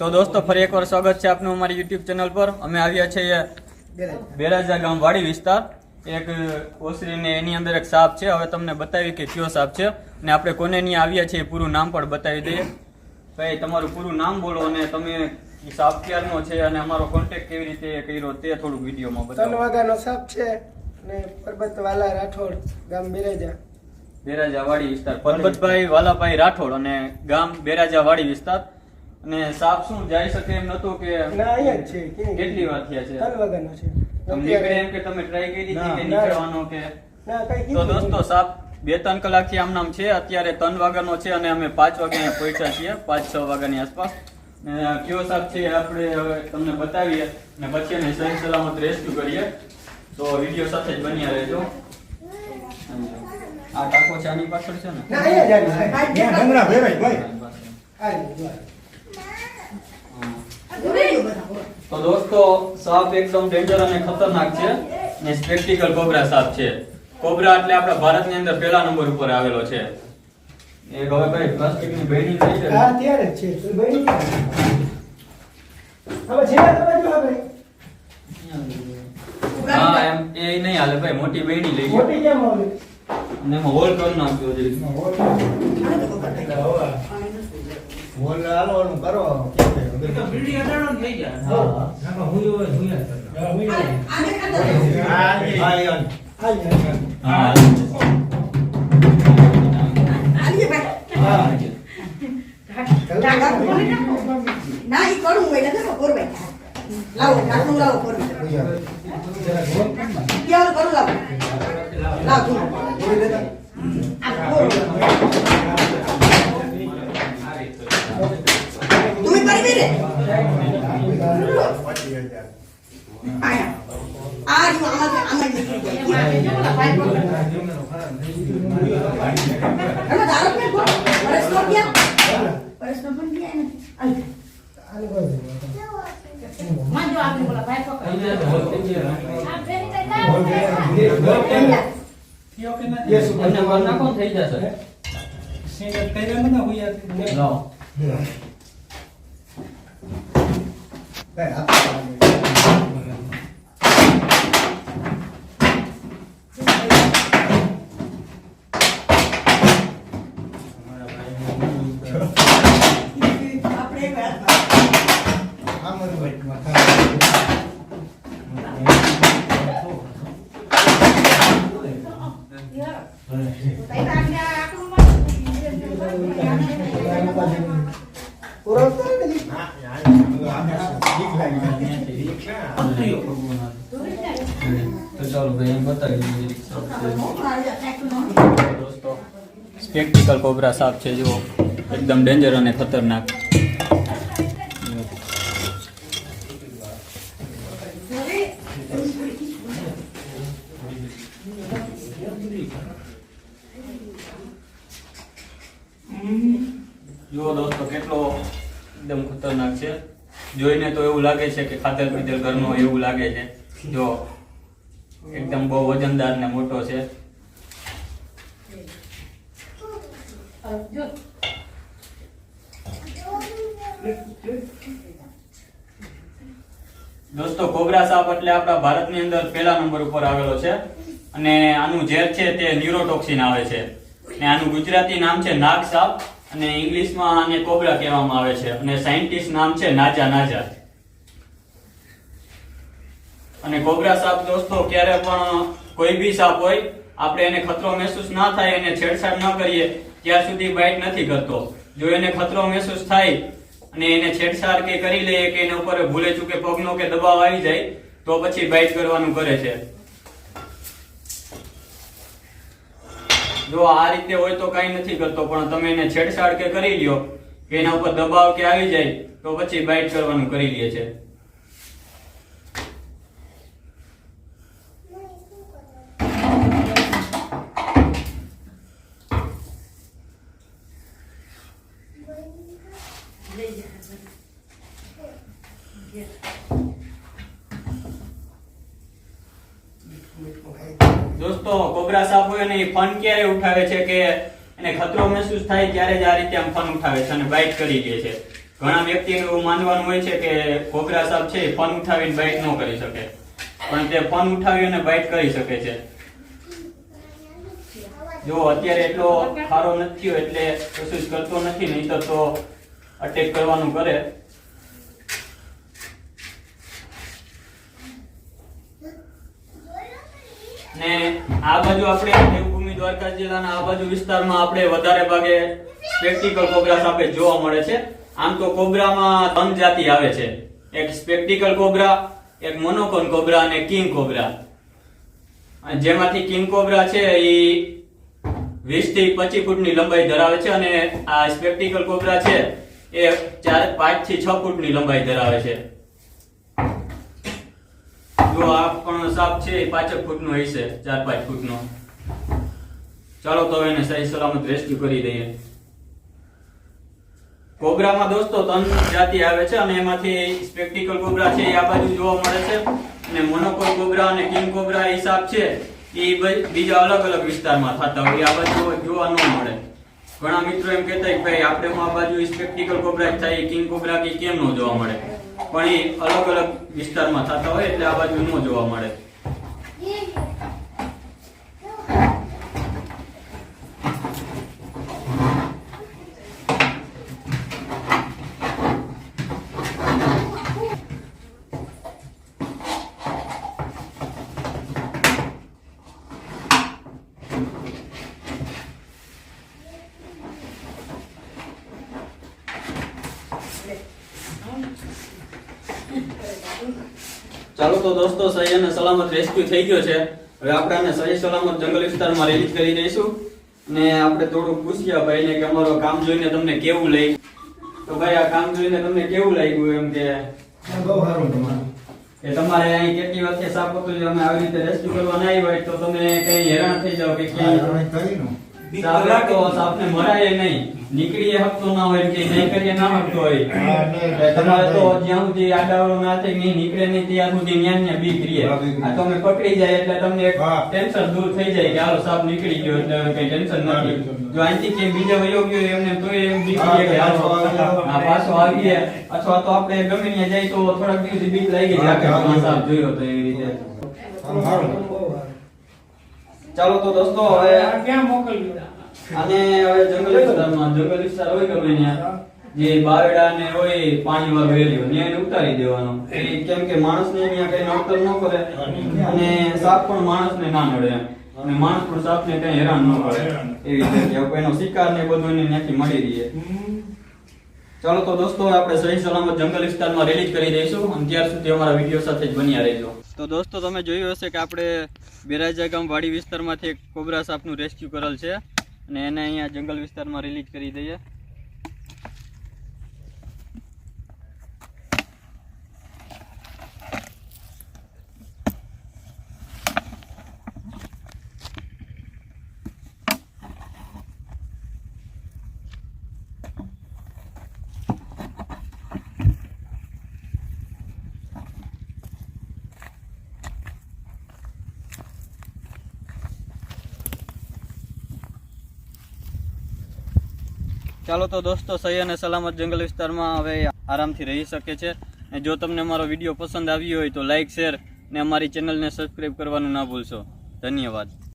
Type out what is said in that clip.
તો દોસ્તો ફરી એકવાર સ્વાગત છે આપનું અમારી યુટ્યુબ ચેનલ પર. અમે આવ્યા છીએ બેરાજા ગામ વાડી વિસ્તાર. એક ઓસરીને એની અંદર એક સાપ છે. હવે તમને બતાવી કે કયો સાપ છે અને આપણે કોને ત્યાં આવ્યા છીએ એ પૂરું નામ પણ બતાવી દઈએ. ભાઈ તમારું પૂરું નામ બોલો અને તમે સાપ ક્યારનો છે અને અમારો કોન્ટેક્ટ કેવી રીતે કર્યો તે થોડુંક વિડીયોમાં બતાવો. વાગ્યાનો સાપ છે અને પરબતવાલા રાઠોડ ગામ બિરેજા. બેરાજા વાડી વિસ્તાર. પરબતભાઈ વાલાભાઈ રાઠોડ અને ગામ બેરાજા વાડી વિસ્તાર. અને સાપ શું જઈ શકે એમ નતો કે ના અહીંયા જ છે કેટલી વાર થયા છે? ત્રણ વાગ્યાનો છે. તમને એમ કે તમે ટ્રાય કરી હતી કે નીકળવાનો કે? ના કઈ તો દોસ્તો સાપ બે ત્રણ કલાકથી આમ નામ છે અત્યારે ત્રણ વાગ્યાનો છે અને અમે પાંચ વાગ્યા અહીંયા પહોંચ્યા છીએ પાંચ છ વાગ્યાની આસપાસ. ને કયો સાપ છે આપણે હવે તમને બતાવીએ ને પછી એને સહી સલામત રેસ્ક્યુ કરીએ. તો વીડિયો સાથે જ બન્યા રહેજો. આ ટાંકો છે આની પાછળ છે ને? ના અહીંયા જાય આવી. ભાઈ. ભાઈ. આ. તો દોસ્તો સાપ એકદમ ડેન્જર અને ખતરનાક છે ને સ્પેક્ટિકલ કોબરા સાપ છે. કોબરા એટલે આપણા ભારતની અંદર પહેલા નંબર ઉપર આવેલો છે. એ હવે ભાઈ પ્લાસ્ટિકની બેની લઈ આ. આ ત્યારે જ છે. તો બેની હવે જે તમે જો હવે હા એમ એ નહીં હાલે ભાઈ મોટી બેડી લઈ ગયો. મોટી કેમ આવે? ને એમાં હોલ કરી નાખ્યો છે. બોલ હાલવાનું કરો. હા. યાર. આ જ. હા ના ઈ કડવું હોય ને કોરવાય લાવો લાવો કરું લાવો લાવ તું આ કોરવાય. તું કરવી રે આયા આ જો આમાં આમાં નીકળી જાય એમાં ધારો કે કોણ પરસ નો ગયા પરસ નો પણ ગયા ને આઈ આને કોઈ યસ તમને માર નાખો ને થઈ જશે લાવો. ભાઈ, હાથ આપણે વાત આમ જ ભાઈ, માથા. પૂરો થાય ને જી. હા, યાર, આને બીક લાગી. તો ચાલો ભાઈ એમ બતાવી દઈએ દોસ્તો સ્પેક્ટિકલ કોબરા સાપ છે જુઓ. એકદમ ડેન્જર અને ખતરનાક જુઓ દોસ્તો કેટલો એકદમ ખતરનાક છે. જોઈને તો એવું લાગે છે કે ખાતર પીતેલ ઘરનો એવું લાગે છે. જો, એકદમ બહુ વજનદાર ને મોટો છે. દોસ્તો કોબરા સાપ એટલે આપણા ભારતની અંદર પહેલા નંબર ઉપર આવેલો છે. અને આનું ઝેર છે તે ન્યુરોટોક્સિન આવે છે. અને આનું ગુજરાતી નામ છે નાગ સાપ. અને ઇંગ્લિશમાં આને કોબરા કહેવામાં આવે છે. અને સાયન્ટિસ્ટ નામ છે નાજા નાજા. અને કોબરા સાપ દોસ્તો, ક્યારે પણ કોઈ બી સાપ હોય, આપણે એને ખતરો મહેસૂસ ના થાય, એને છેડછાડ ન કરીએ, ત્યાં સુધી બાઇટ નથી કરતો. જો એને ખતરો મહેસૂસ થાય અને એને છેડછાડ કે કરી લઈએ કે એના ઉપર ભૂલે ચૂકે પગનો કે દબાવ આવી જાય, તો પછી બાઇટ કરવાનું કરે છે. જો આ રીતે હોય તો કઈ નથી કરતો, પણ તમે એને છેડછાડ કે કરી લ્યો એના ઉપર દબાવ કે આવી જાય, તો પછી બાઇટ કરવાનું કરી લે છે. સાપ એ ફન ક્યારે ઉઠાવે છે કે એને ખતરો મહેસૂસ થાય ત્યારે જ આ રીતે આમ ફન ઉઠાવે છે અને બાઇટ કરી દે છે. ઘણા વ્યક્તિનું એવું માનવાનું હોય છે કે કોબરા સાપ છે ફન ઉઠાવીને બાઇટ ન કરી શકે. પણ તે ફન ઉઠાવી અને બાઇટ કરી શકે છે. જો અત્યારે એટલો ખારો નથી એટલે કશું જ કરતો નથી નહીં તો અટેક કરવાનું કરે. ને આ બાજુ આપણે દેવભૂમિ દ્વારકા જિલ્લાના આ બાજુ વિસ્તારમાં આપણે વધારે ભાગે સ્પેક્ટિકલ કોબરા સાપે જોવા મળે છે. આમ તો કોબરામાં ત્રણ જાતિ આવે છે. એક સ્પેક્ટિકલ કોબરા એક મોનોકોન કોબ્રા અને કિંગ કોબ્રા જેમાંથી કિંગ કોબરા છે એ વીસથી પચીસ ફૂટની લંબાઈ ધરાવે છે અને આ સ્પેક્ટિકલ કોબ્રા છે એ ચાર, પાંચથી છ ફૂટની લંબાઈ ધરાવે છે. જો આ પણ સાપ છે એ પાંચેક ફૂટનો હશે ચાર પાંચ ફૂટનો. ચાલો તો એને સહી સલામત રેસ્ક્યુ કરી દઈએ. કોબરામાં દોસ્તો ત્રણ જાતિ આવે છે અને એમાંથી સ્પેક્ટિકલ કોબરા છે એ આ બાજુ જોવા મળે છે. અને મોનોકોલ કોબરા અને કિંગ કોબરા એ સાપ છે, એ બીજા અલગ અલગ વિસ્તારમાં થતા હોય, આ બાજુ જોવા ન મળે. ઘણા મિત્રો એમ કહેતા કે ભાઈ, આપણે આ બાજુ સ્પેક્ટિકલ કોબરા થાય કિંગ કોબરા કે કેમ ન જોવા મળે? પણ એ અલગ અલગ વિસ્તારમાં થતા હોય એટલે આ બાજુ ન જોવા મળે. ચાલો તો દોસ્તો સહી અને સલામત રેસ્ક્યુ થઈ ગયો છે. હવે આપણે આને સહી સલામત જંગલ વિસ્તારમાં રિલીઝ કરી દઈશું. ને આપણે થોડું પૂછ્યા ભાઈને કે અમારો કામ જોઈને તમને કેવું લઈ તો ભાઈ આ કામ જોઈને તમને કેવું લાગ્યું એમ કે બહુ સારું તમારું કે તમારે અહીં કેટલી વખતે સાપ હતું અમે આવી રીતે રેસ્ક્યુ કરવા ના આવ્યા હોય તો તમે કઈ હેરાન થઈ જાવ કે ક્યાંય? સાપને મરાય નહીં. નીકળીએ હપતો ના હોય કે નહીં કરીએ ના હકતો હોય. તમારે તો જ્યાં સુધી આડાવડો ના થાય નહીં નીકળે નહીં ત્યાં સુધી ન્યાન ન્યા બીક રહે. આ તમે પકડી જાય એટલે તમને એક ટેન્શન દૂર થઈ જાય કે હાલો સાપ નીકળી ગયો એટલે કઈ ટેન્શન નથી. જો અહીંથી કે બીજે વયો ગયો એમને તો એમ બીક કે હાલો પાછો આવી ગયા પાછો આવીએ. અથવા તો આપણે ગમે ત્યાં જાય તો થોડાક દિવસ બીક લાગી જાય કે સાપ જોયો તો એવી રીતે. ચાલો તો દોસ્તો હવે ક્યાં મોકલ્યું? અને હવે જંગલ વિસ્તારમાં જંગલ વિસ્તાર હોય ગમે ત્યાં જે બારડા ને હોય પાણી વાળું એરિયો ને એને ઉતારી દેવાનો. કેમ કે માણસને અહીંયા કઈ નોકર ન કરે અને સાપ પણ માણસ ને ના નડે. અને માણસ પણ સાપ ને કઈ હેરાન ન કરે. એવી રીતે એનો શિકાર ને બધું એને ત્યાંથી મળી રહે. ચાલો તો દોસ્તો આપણે સહી સલામત જંગલ વિસ્તારમાં રિલીઝ કરી દઈશું અને ત્યાર સુધી અમારા વીડિયો સાથે જ બન્યા રહેજો. તો દોસ્તો, તમે જોયું હશે કે આપણે બેરાજા ગામ વાડી વિસ્તારમાંથી એક કોબરા સાપનું રેસ્ક્યુ કરેલ છે અને એને અહીંયા જંગલ વિસ્તારમાં રિલીઝ કરી દઈએ. ચાલો તો દોસ્તો, સહી અને સલામત જંગલ વિસ્તારમાં હવે આરામથી રહી શકે છે. અને જો તમને અમારો વીડિયો પસંદ આવ્યો હોય તો લાઇક શેર ને અમારી ચેનલને સબસ્ક્રાઈબ કરવાનું ના ભૂલશો. ધન્યવાદ.